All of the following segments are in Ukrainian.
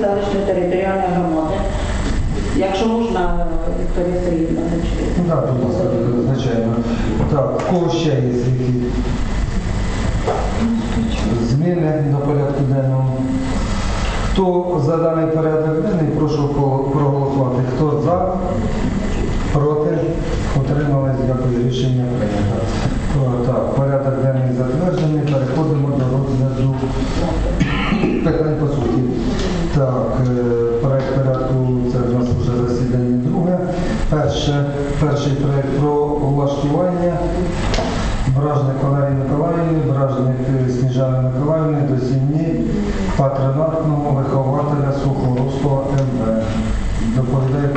селищної територіальної громади. Якщо можна, Вікторія зачитати. Ну так, будь ласка, звичайно. Так, в кого ще є які зміни до порядку денного? Хто за даний порядок денний, прошу проголосувати. Хто за, проти, утримались, дякую, рішення прийнято. Так, порядок денний затверджений, переходимо до розгляду питань по суті. Так, е, проект порядку, це в нас вже засідання друге. Перше, перший проект про влаштування Бражник Валерії Миколаївни, Бражник е, Сніжани Миколаївни до сім'ї патронатного вихователя Сухоруслова МВ. Доповідає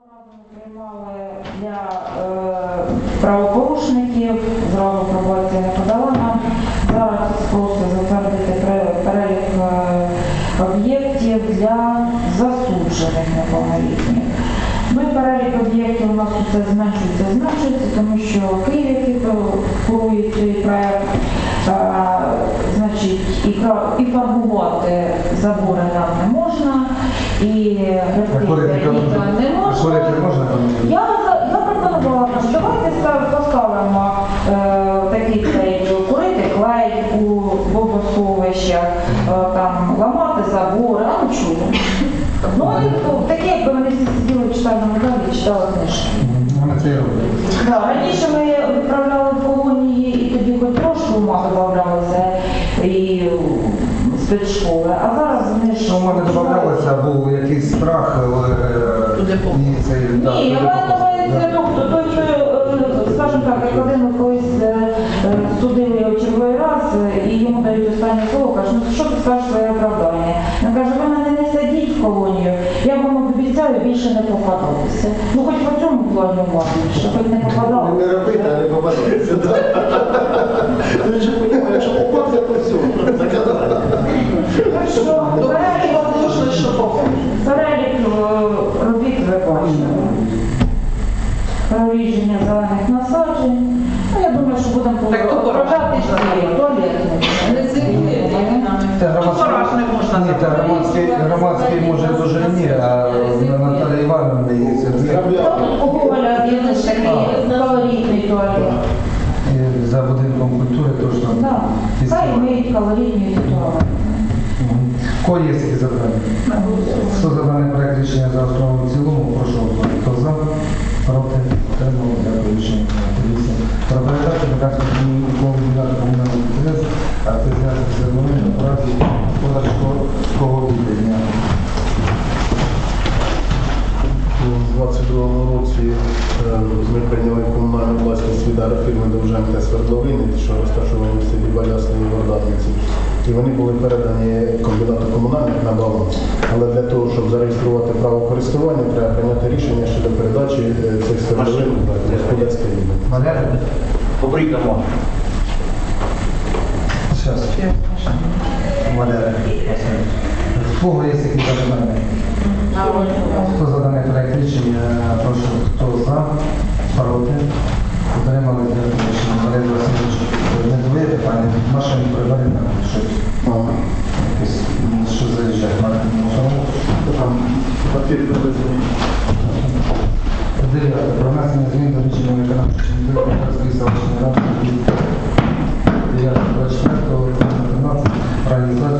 Приймали для е, правопорушників, зразу пробація не подала нам. Зараз просить затвердити перелік е, об'єктів для засуджених неповнолітніх. Ну і перелік об'єктів у нас тут зменшується, зменшується, тому що Київ, який курує цей проект, е, значить, і фарбувати забори нам не можна, і А не можна. Я, я пропонувала, що давайте поставимо е, такий цей курити клей у бомбосховищах, е, там ламати забори, а ну чого? Ну, вони ну, такі, якби вони всі сиділи в читальному залі і читали книжки. І. Да, раніше ми відправляли в колонії і тоді хоч трошки ума додавалося і спецшколи, а зараз в мене додавалося, був якийсь страх, цей, да, Ні, я маю на увазі, той, що, е, скажімо так, як один колись е, е, судили його черговий раз е, і йому дають останнє слово, каже, ну що ти скажеш своє оправдання? Він каже, ви мене не в колонію, я вам обіцяю більше не попадатися. Ну хоч по цьому плані мати, що хоч не попадалося. Не робити, а не попадатися. Він же розуміє, якщо попався. Так що перелік, перелік е, робіт ви бачите. Проріження зелених насаджень. Ну, я думаю, що будемо вражати всі туалетні. Це громадський, ні, це громадський, громадський може дуже ні, а на Наталя Івановна є. у Гоголя є теж такий калорійний туалет. І За будинком культури теж там. Так, хай мають калорійний туалет. Кого є які запитання? Хто за даний проект рішення за основу в цілому, прошу. Хто за? Проти? Отримали. Дякую. Рішення комісії. Про передачу Богданського комунального комунального підприємства артезіанських зерновин на праці господарського відділення. У 22-му році е, ми прийняли комунальну власність від фірми Довженка Свердловини, що розташовані в селі Балясні і Вардатниці. І вони були передані комбінату комунальних на баланс. Але для того, щоб зареєструвати право користування, треба прийняти рішення щодо передачі е, цих свердловин в господарське відділення. Валерій? Побрить. Зараз. Валерій. В кого є які запитання? Хто за даний проект рішення, прошу, хто за, проти, утримали дякую рішення. Валерій Васильович, не двоє питання, машини прибрали там щось, Ага. якесь, м, що заїжджає, машину. Там папір привезені. Дев'яте. Про внесення змін до рішення виконавчої комітету Полтавської селищної ради від 9.24.13 про реалізацію суспільно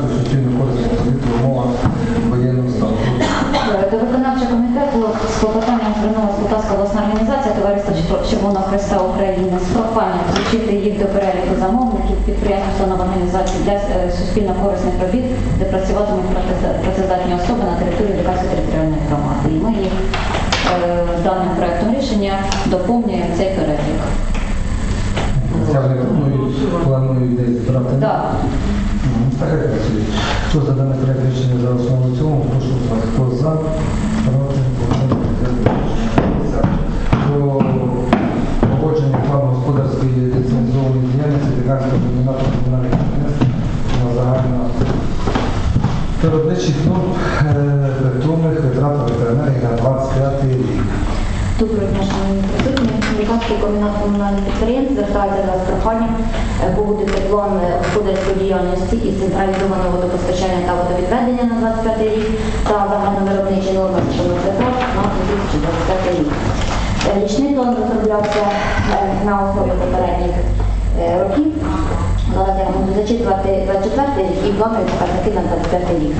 Червоного Хреста України з проханням включити їх до переліку замовників підприємств установ організацій для е, суспільно-корисних робіт, де працюватимуть працездатні особи на території Лікарської територіальної громади. І ми їх е, даним проектом рішення доповнюємо цей перелік. Планують, планують десь брати. Так. Хто за даний проект рішення за основу цілому, прошу голосувати. Хто за, виробничих норм е, електронних витрат електроенергії на 25 рік. Дня, шановні комбінат комунальних підприємств звертається до вас з проханням е, погодити план е, господарської діяльності із централізованого водопостачання та водовідведення на 25 рік та загальновиробничі норми законних витрат на 2025 рік. Річний план розроблявся на основі попередніх років. Зараз я буду зачитувати 24 рік і планові на 25 рік.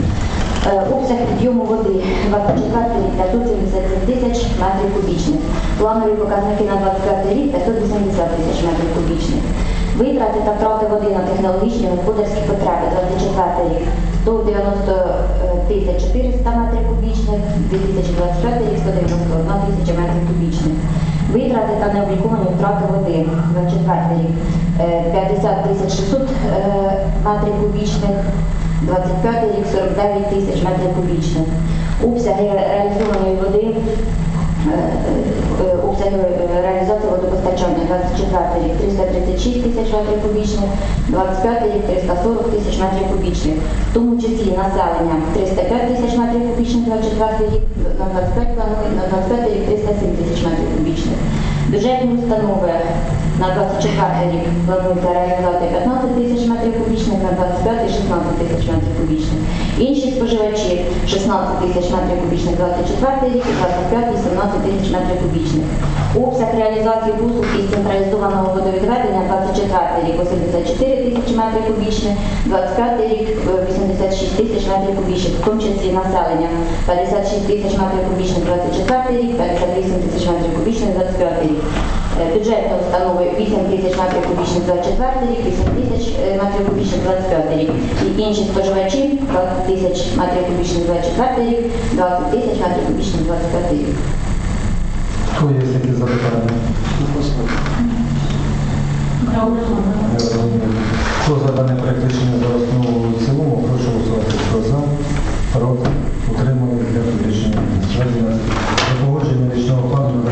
Обсяг підйому води 24 рік 577 тисяч метрів кубічних. Планові показники на 25 рік 580 тисяч метрів кубічних. Витрати та втрати води на технологічні господарські потреби 24 рік 190 тисяч 400 метрів кубічних, 2025 рік 191 тисяча метрів кубічних. Витрати та необліковані втрати води 24 рік е, 50 тисяч 600 е, метрів кубічних, 25 рік 49 тисяч метрів кубічних. Обсяги реалізованої води Е, е, е, реалізації водопостачання 24 рік 336 тисяч метрів кубічних, 25 рік 340 тисяч метрів кубічних, в тому числі населення 305 тисяч метрів кубічних 24 рік, на 25 планують, на 25 рік 307 тисяч метрів кубічних. Бюджетні установи на 24 рік планується реалізувати 15 тисяч метрів кубічних, на 25 – 16 тисяч метрів кубічних. Інші споживачі 16 тисяч метрів кубічних 24 рік і 25 – 17 тисяч метрів кубічних. Обсяг реалізації послуг із централізованого водовідведення 24 рік 84 тисячі метрів кубічних, 25 рік е, 86 тисяч метрів кубічних, в тому числі населення 56 тисяч метрів кубічних 24 рік, 58 тисяч метрів кубічних 25 рік. Е, Бюджетні установи 8 тисяч метрів кубічних 24 рік, 8 тисяч е, метрів кубічних 25 рік. І інші споживачі 20 тисяч метрів кубічних 24 рік, 20 тисяч метрів кубічних 25 рік. Хто є які запитання? Хто за проект рішення за основу в цілому, прошу голосувати. Хто за, проти, утримали, дякую рішення. Погодження річного плану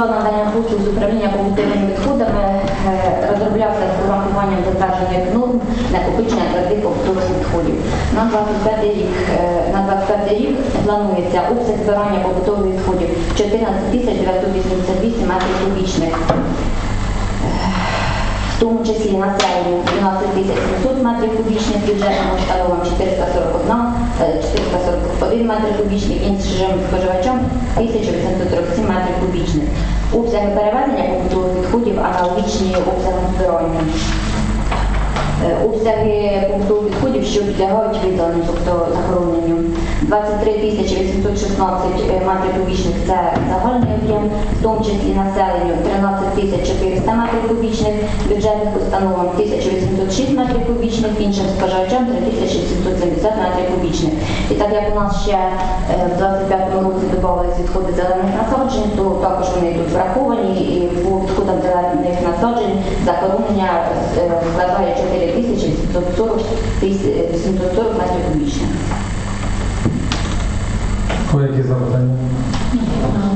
план надання послуг з управління побутовими відходами е, розроблявся з затвердження затверджених норм накопичення твердих побутових відходів. На 25 рік, е, на 25 рік планується обсяг збирання побутових відходів 14 988 метрів кубічних. В тому числі населенню 12 тисяч 700 метрів кубічних, бюджетним установам 441, е, 441 метр кубічний, іншим споживачам 1847 метрів кубічних. Обсяги перевезення побутових відходів аналогічні обсягам збирання. Е, Обсяги побутових відходів, що підлягають видаленню, тобто захороненню. 23 тисячі 816 метрів кубічних – це загальний об'єм, в тому числі населенню 13 тисяч 400 метрів кубічних, бюджетних установам 1806 метрів кубічних, іншим споживачам 3770 метрів кубічних. І так як у нас ще е, в 25-му році додавались відходи зелених насаджень, то також вони тут враховані і по відходам зелених насаджень захоронення е, складає 4840 тисяч- 740 метрів кубічних. Хто які запитання?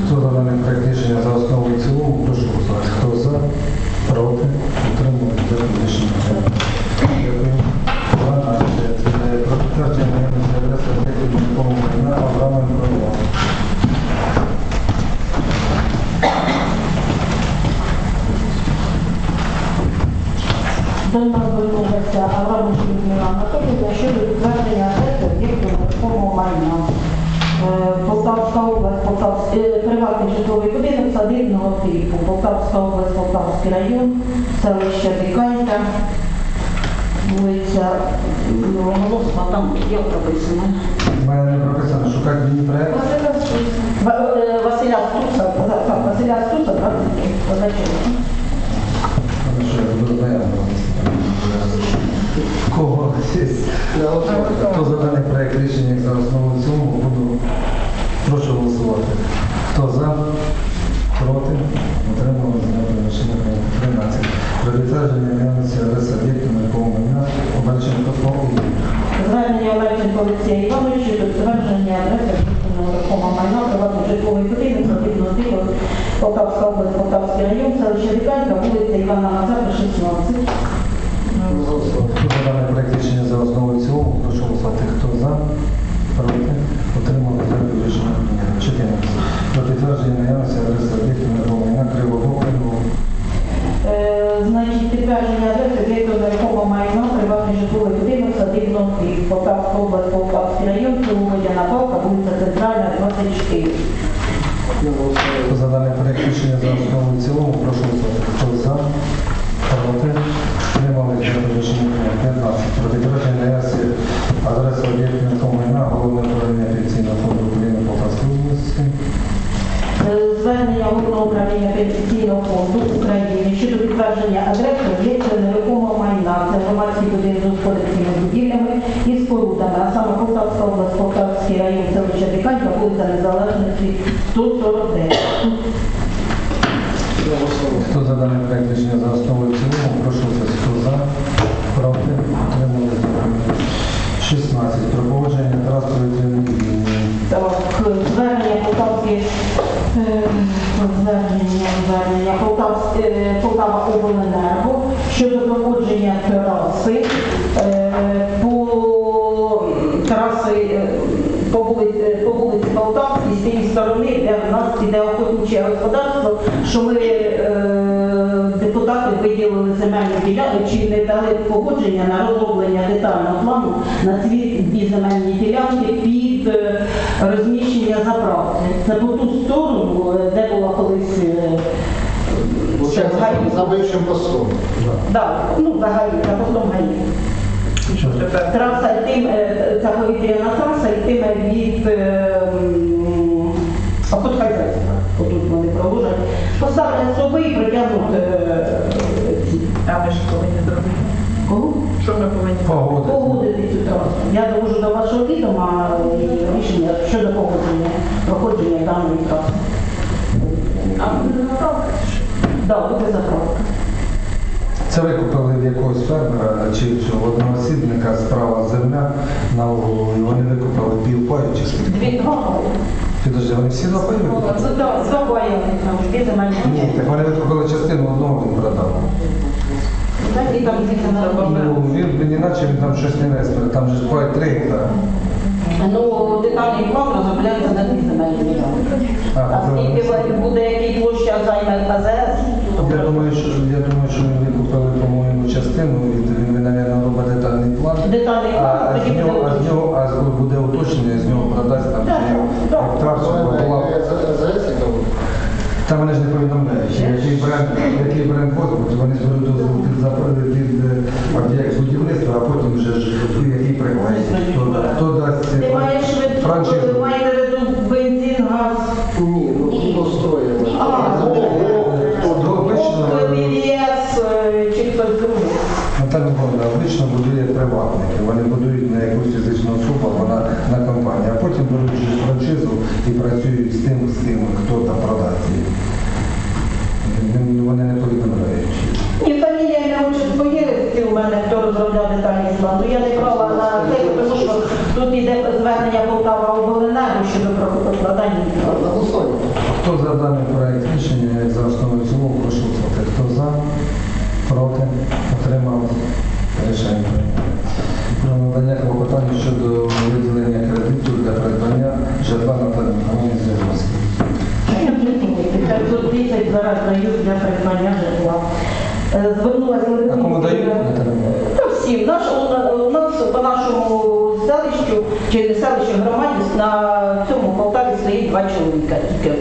Хто за даний проект рішення за основу і цілому, прошу голосувати. Хто за, проти, дякую рішення. Дякую. 12. Це Про підтвердження наявності адреси об'єктів нерухомого майна Авраменко Роман. До нас звернулася Аврамович Людмила Анатолійовна щодо підтвердження адреси об'єкту нерухомого майна. Е, Полтавська область, Полтавський, е, приватний житловий будинок садибного типу, Полтавська область, Полтавський район, селище Диканька, вулиця Ломоносова, там є прописано. У мене не прописано, шукати мені е, Василя Стуса, так, Василя Стуса, 23, позачергово. Тому що я буду знайомий. Кого? Хто за даний проект рішення за основу цілому, буду прошу голосувати. Хто за, проти, утримали, дякую рішення 13. Про підтвердження наявності адреси об'єкту нерухомого майна Обальченко ФОП. Звернення Олексій Олексія Івановича до підтвердження адреси об'єктивного нерухомого майна, приватний житловий будинок, садибного типу, Полтавська область, Полтавський район, селище Диканька, вулиця Івана Мазепи, 16. Рішення за основу і цілому, прошу голосувати. Хто за, проти, утримали, дякую рішення 14. Про підтвердження наявності адреси об'єкту нерухомого майна Кривого. Е, Значить, підтвердження адреси об'єкту нерухомого майна, приватний житловий будинок, садибного типу, Полтавська область, Полтавський район, село Водяна Палка, вулиця Центральна, 24. Хто за даний проект рішення за основу і цілому, прошу голосувати. Хто за, проти, дякую рішення прийнято. 15. Про підтвердження наявності адреси нерухомого майна Головне управління пенсійного фонду України Полтавської області. Е, Звернення Головного управління Пенсійного фонду України щодо підтвердження адреси об'єкту нерухомого майна. Це громадський будинок з господарськими будівлями і спорудами, а саме Полтавська область, Полтавський район, селище Диканька, вулиця Незалежності, 149. Хто за даний проект рішення за основу і цілому, прошу голосувати. Хто за, проти, утримали, дякую. 16. Про погодження транспортної лінії. Так, звернення Полтавської е, звернення, звернення Полтавськ- е, Полтава обленерго щодо проходження траси іде охотниче господарство, що ми е, депутати виділили земельні ділянки, чи не дали погодження на розроблення детального плану на ці дві земельні ділянки під е, розміщення заправки. Це по ту сторону, е, де була колись е, за бившим постом. Да, ну, за гаї, за постом гаї. Траса йтиме, ця повітряна траса йтиме від Поставлять соби і притягнуть е, ці. А ми ж повинні зробити. Кого? Що ми повинні Погодити. Погодити цю трасу. Я довожу до вашого відома і рішення щодо погодження, проходження даної траси. А буде заправка? Так, буде заправка. Це ви купили в якогось фермера чи цього одноосібника справа земля на углу, і вони викупили пів паю чи скільки? Дві два. Підожди, вони всі земельні. Ні, так вони викупили частину одного він продав. Так, і там дві земельні. Ну, він він іначе він там щось не веспер, там же ж три гектари. Ну, детальний план розробляється на дві земельні ділянки. А, А скільки буде, який площа займе АЗС? Я думаю, що я думаю, що він викупили, по-моєму, частину, і він, мабуть, робить детальний план. Детальний А, план, а з тоді нього, а з нього, а з- буде уточнення, з нього продасть там Так, Там вони ж не повідомляють, який бренд, який бренд вони беруть дозвіл під під е, об'єкт будівництва, а потім вже ж який приклеїть. Хто, дасть Ти маєш франшизу. ви маєте в виду бензин, газ, Ні, ну хтось другий. Наталя Миколаївна, обично будує приватники. Вони будують на якусь фізичну особу або на, на компанію, а потім беруть і працюють з тим, з тим, хто там продасть. Вони не повідомляють. Ні, фамілія не отчество є у мене, хто розробляв детальний план. Ну я не брала на це, тому що тут іде звернення Полтава обленерго щодо прокладання. Хто за даний проект рішення як за основу і прошу голосувати. Хто за, проти, отримав рішення. Про надання клопотання щодо виділення кредиту для придбання житла на території Зерновській. 500 тисяч зараз дають для придбання житла. Е, Звернулася А кому дають? Та всім. Наш, у, нас по нашому селищу, чи не селищу громаді, на цьому Полтаві стоїть два чоловіка, тільки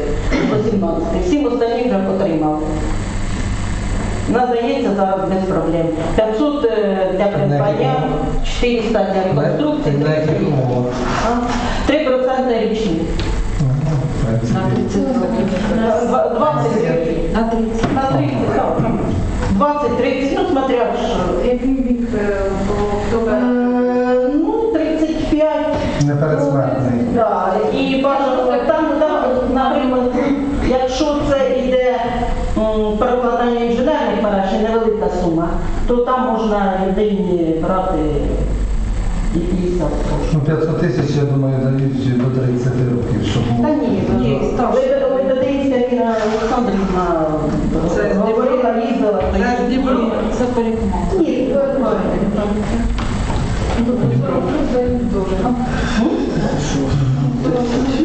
до 17. Всім останнім вже отримали. Надається зараз без проблем. 500 е, для придбання, 400 для реконструкції, На яких умовах? 3% річні. В принципі. Два- 20 На 30. на 30, так. 20-30, ну смотря що. Який вік е, хто Е, Ну, 35. Не передсмертний. Да, і бажано там, там, наприклад, якщо це йде перекладання інженерних мереж і невелика сума, то там можна людині брати і 50. Ну, 500 тисяч, я думаю, дають до 30 років, щоб Та ні, Ні, Віра Олександрівна Це з говорила, їздила. то Це з Дніпро. Це. Ні.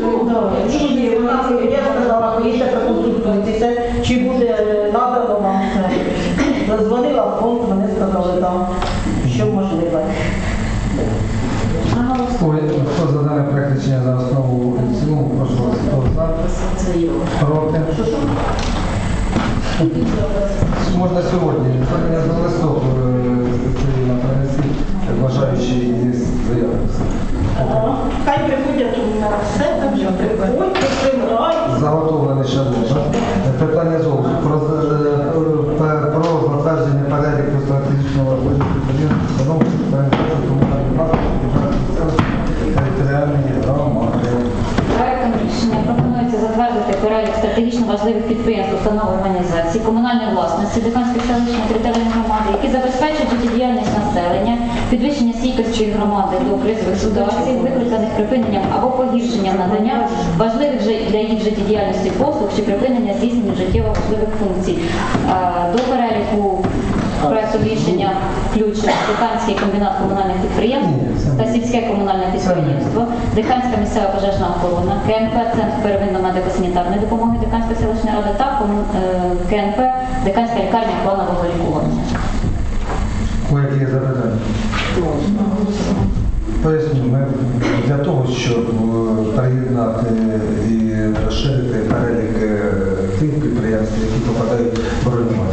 Ну, вона, я сказала, поїдьте проконсультуйтеся, чи буде надано вам це. Зазвонила в фонд, вони сказали, що можливо. Ой, Хто за дане проект рішення за основу і цілому, прошу вас, хто за, проти. Можна сьогодні, я за листок це на принесі, бажаючи є заяви. Хай приходять у нас все, там вже прибирайте. Заготовлений так? Питання зовсім підприємств, установ організацій комунальної власності Диканської селищної територіальної громади, які забезпечують життєдіяльність населення підвищення стійкості громади до кризових ситуацій, викликаних припиненням або погіршенням надання важливих для їх життєдіяльності послуг чи припинення здійснення життєво важливих функцій. Е, До переліку проекту рішення включено Диканський комбінат комунальних підприємств та сільське комунальне підприємство, Диканська місцева пожежна охорона, КНП Центр первинної медико-санітарної допомоги Диканської селищної ради та е, КНП Диканська лікарня планового лікування. Які є запитання? Поясню, ми для того, щоб е, приєднати і розширити перелік е, тих підприємств, які попадають в що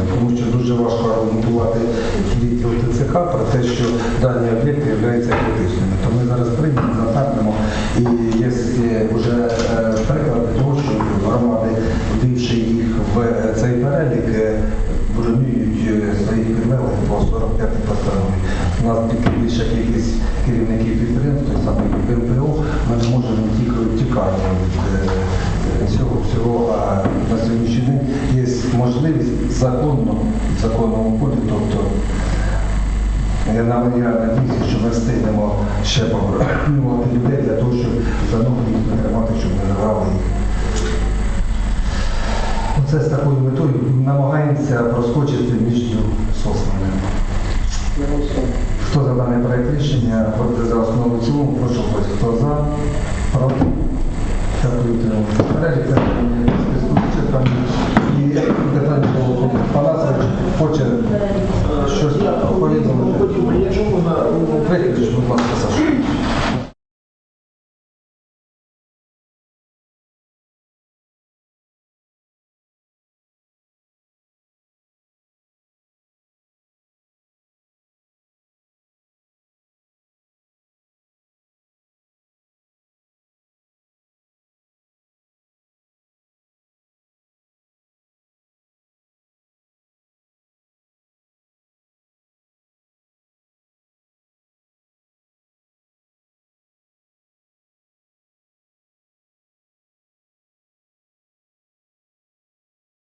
дуже важко аргументувати відділ ТЦК про те, що дані об'єкти являються критичними. То ми зараз приймемо, затарнемо і є вже приклад того, що громади, ввівши їх в е, цей перелік, е, бронюють е, своїх підлеглих по 45 постанові. У нас більша кількість керівників підприємств, той самий ПМПО, ми не можемо тільки тікати від е, цього всього. Можливість законно, в законному полі, тобто я надіюся, що ми встигнемо ще побронювати людей для того, щоб за ноги їх тримати, щоб не давали їх. Оце з такою метою намагаємося проскочити між соснами. Хто за даний проект рішення проти за основу цілому, прошу ось хто за, проти. Дякую,